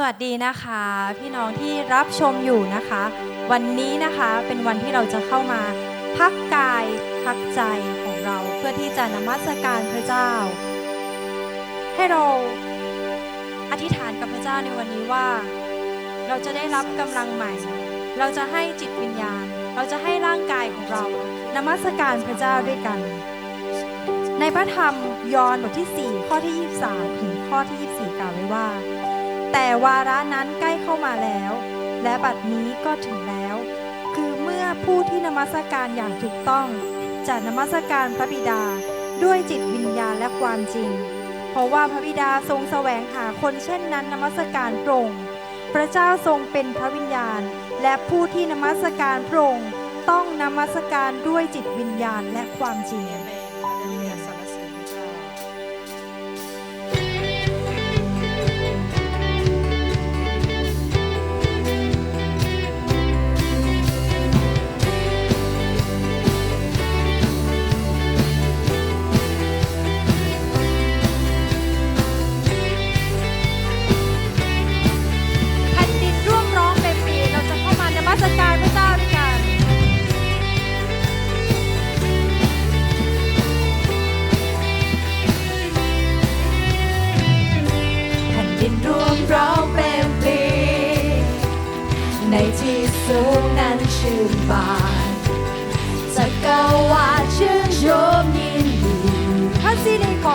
สวัสดีนะคะ พี่น้องที่รับชมอยู่นะคะ วันนี้นะคะเป็นวันที่เราจะเข้ามาพักกายพักใจของเราเพื่อที่จะนมัสการพระเจ้า ให้เราอธิษฐานกับพระเจ้าในวันนี้ว่า เราจะได้รับกำลังใหม่ เราจะให้จิตวิญญาณ เราจะให้ร่างกายของเรานมัสการพระเจ้าด้วยกัน ในพระธรรมยอห์นบทที่ 4 ข้อที่ 23 ถึงข้อที่ 24 กล่าวไว้ว่า แต่วาระนั้นใกล้เข้ามาแล้ว และบัดนี้ก็ถึงแล้ว คือเมื่อผู้ที่นมัสการอย่างถูกต้องจะนมัสการพระบิดาด้วยจิตวิญญาณและความจริง เพราะว่าพระบิดาทรงแสวงหาคนเช่นนั้นนมัสการพระองค์พระเจ้าทรงเป็นพระวิญญาณ และผู้ที่นมัสการพระองค์ต้องนมัสการด้วยจิตวิญญาณและความจริง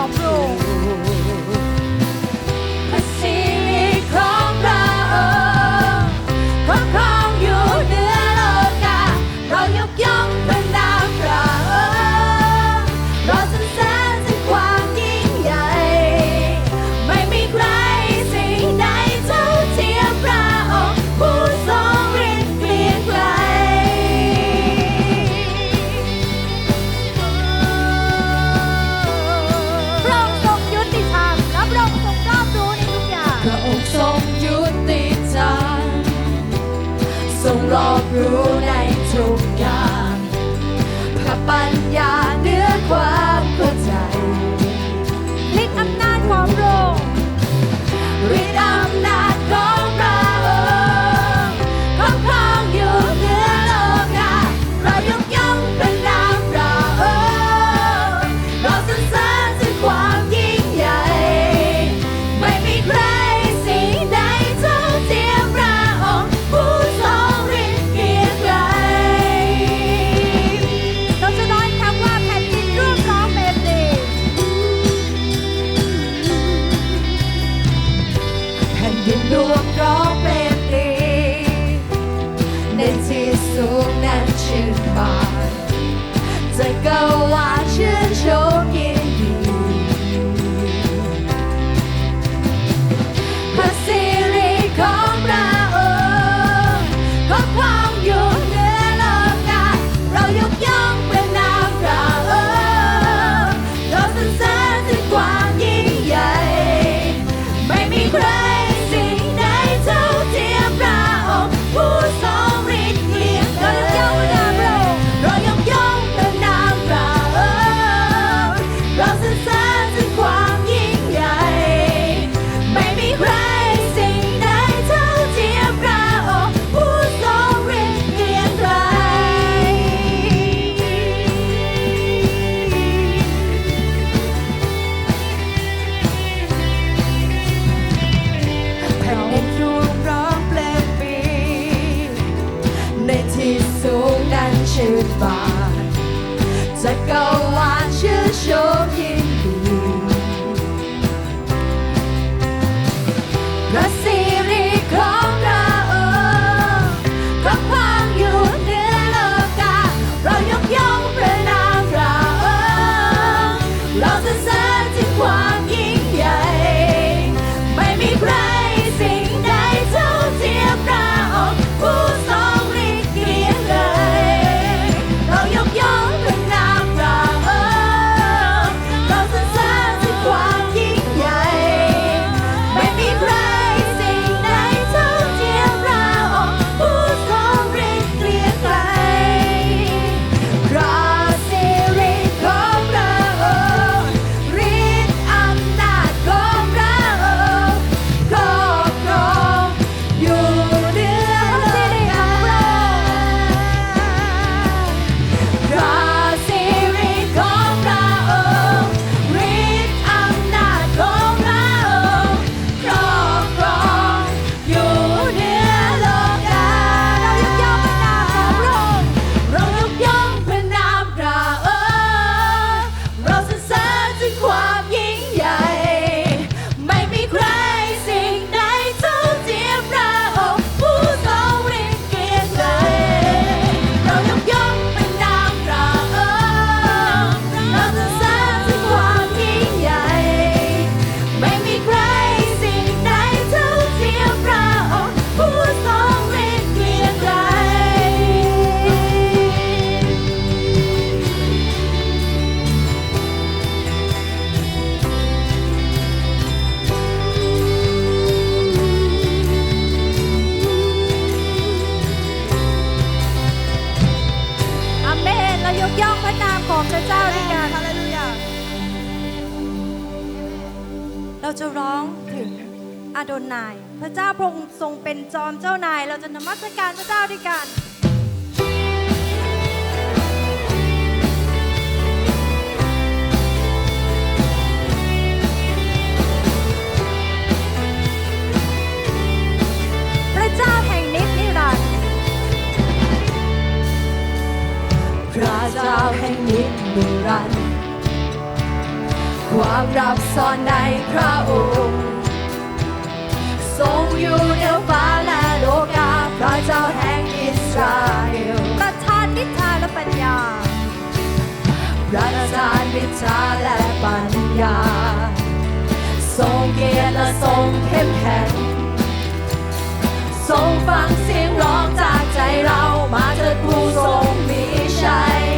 好吃 ราจะร้องถึงอาโดนาย พระเจ้าพระองค์ทรงเป็นจอมเจ้านาย เราจะนมัสการพระเจ้าด้วยกันพระเจ้าแห่งนิจนิรันดร์ ความรักซ่อนในพระองค์ทรงอยู่เหนือฟ้าและโลกาพระเจ้าแห่งอิสราเอลประทานนิทานและปัญญาประทานวิชาและปัญญา ทรงเกียรติและทรงเข้มแข็งทรงฟังเสียงร้องจากใจเรามาเถิดผู้ทรงมีชัย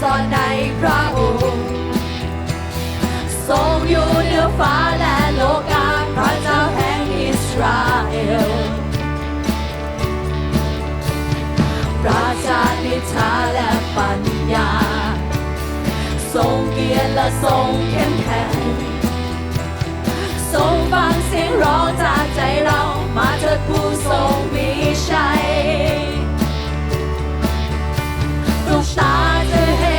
ซ่อนในพระองค์ ทรงอยู่เหนือฟ้าและโลกาพระเจ้าแห่งอิสราเอลประชานิชาและปัญญา ทรงเกียรติและทรงเข้มแข็ง ทรงฟังเสียงร้องจากใจเรามาเถิดผู้ทรงมีชัยทุกตา จะเห็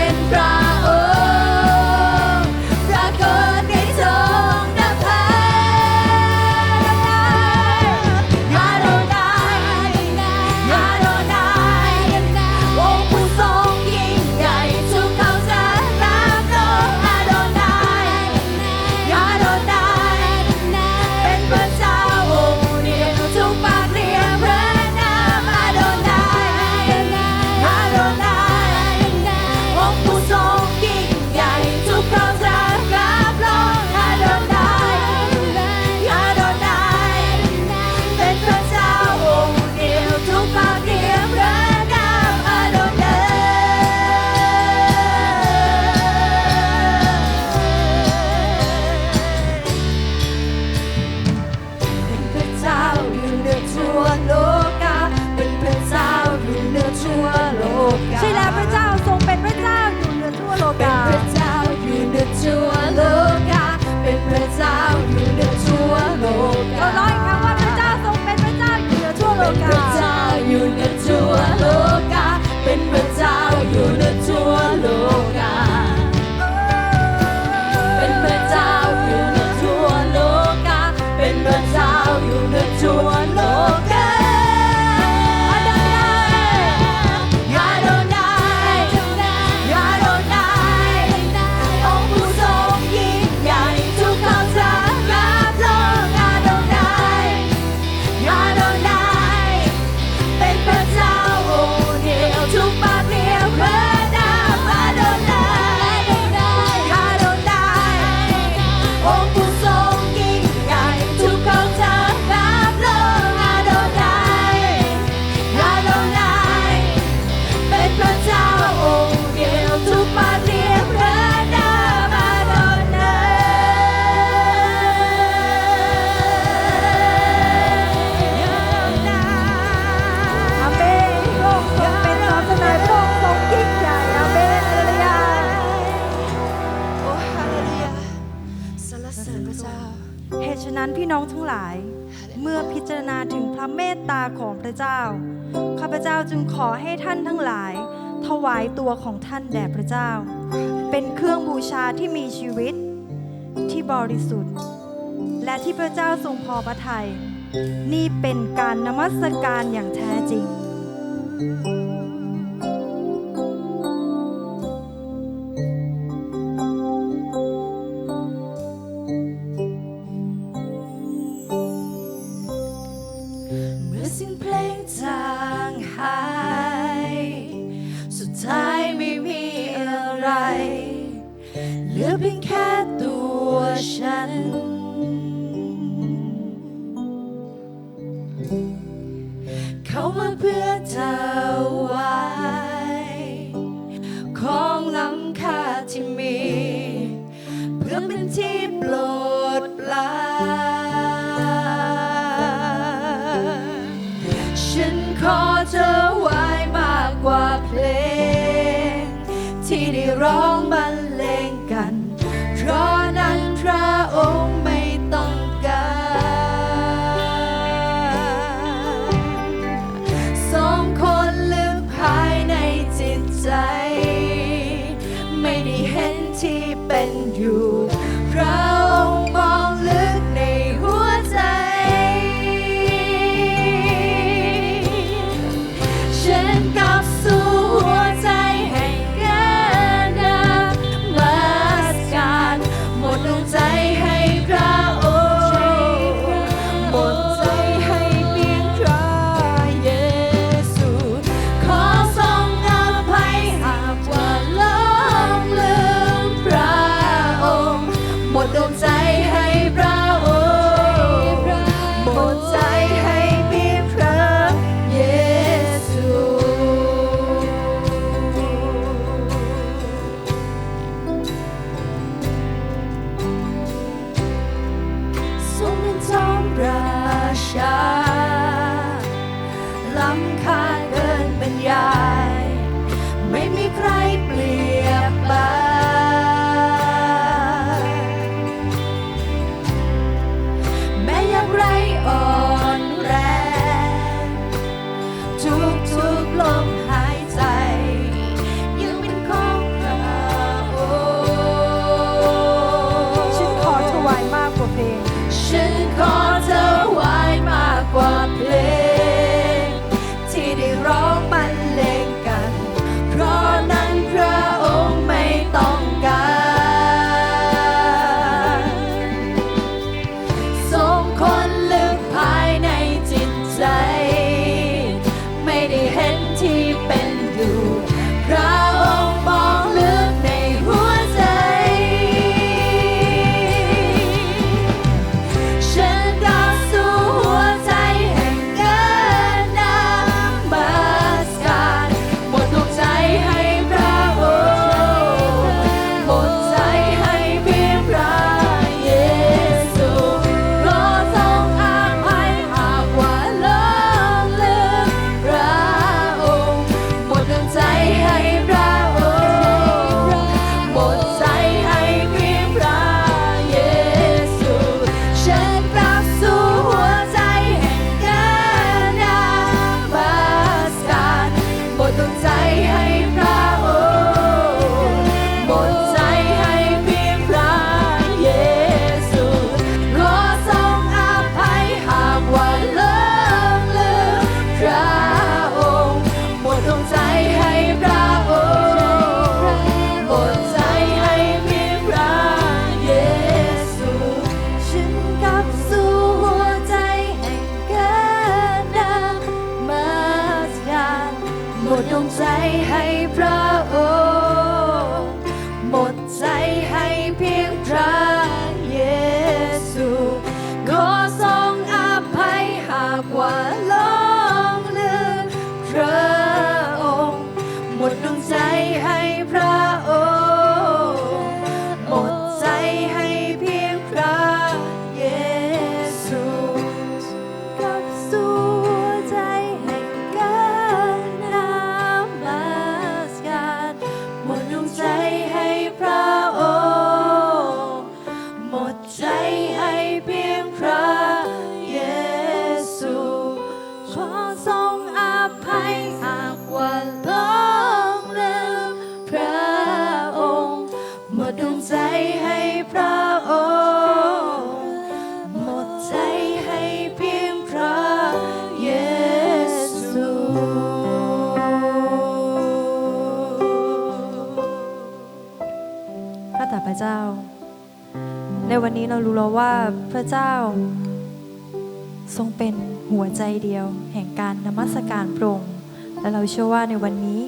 นั้นพี่น้องทั้งหลาย เมื่อพิจารณาถึงพระเมตตาของพระเจ้า ข้าพเจ้าจึงขอให้ท่านทั้งหลาย ถวายตัวของท่านแด่พระเจ้า เป็นเครื่องบูชาที่มีชีวิตที่บริสุทธิ์ และที่พระเจ้าทรงพอพระทยัยนี่เป็นการนมัสการอย่างแท้จริง งใจให้พระองค์ แต่พระเจ้า ในวันนี้เรารู้แล้วว่าพระเจ้า ทรงเป็นหัวใจเดียว แห่งการนมัสการพระองค์และเราเชื่อว่าในวันนี้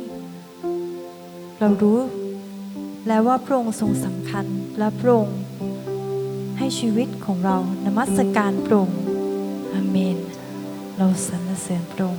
เรารู้ แล้วว่าพระองค์ทรงสำคัญและพระองค์ให้ชีวิตของเรานมัสการพระองค์อเมน เราสรรเสริญพระองค์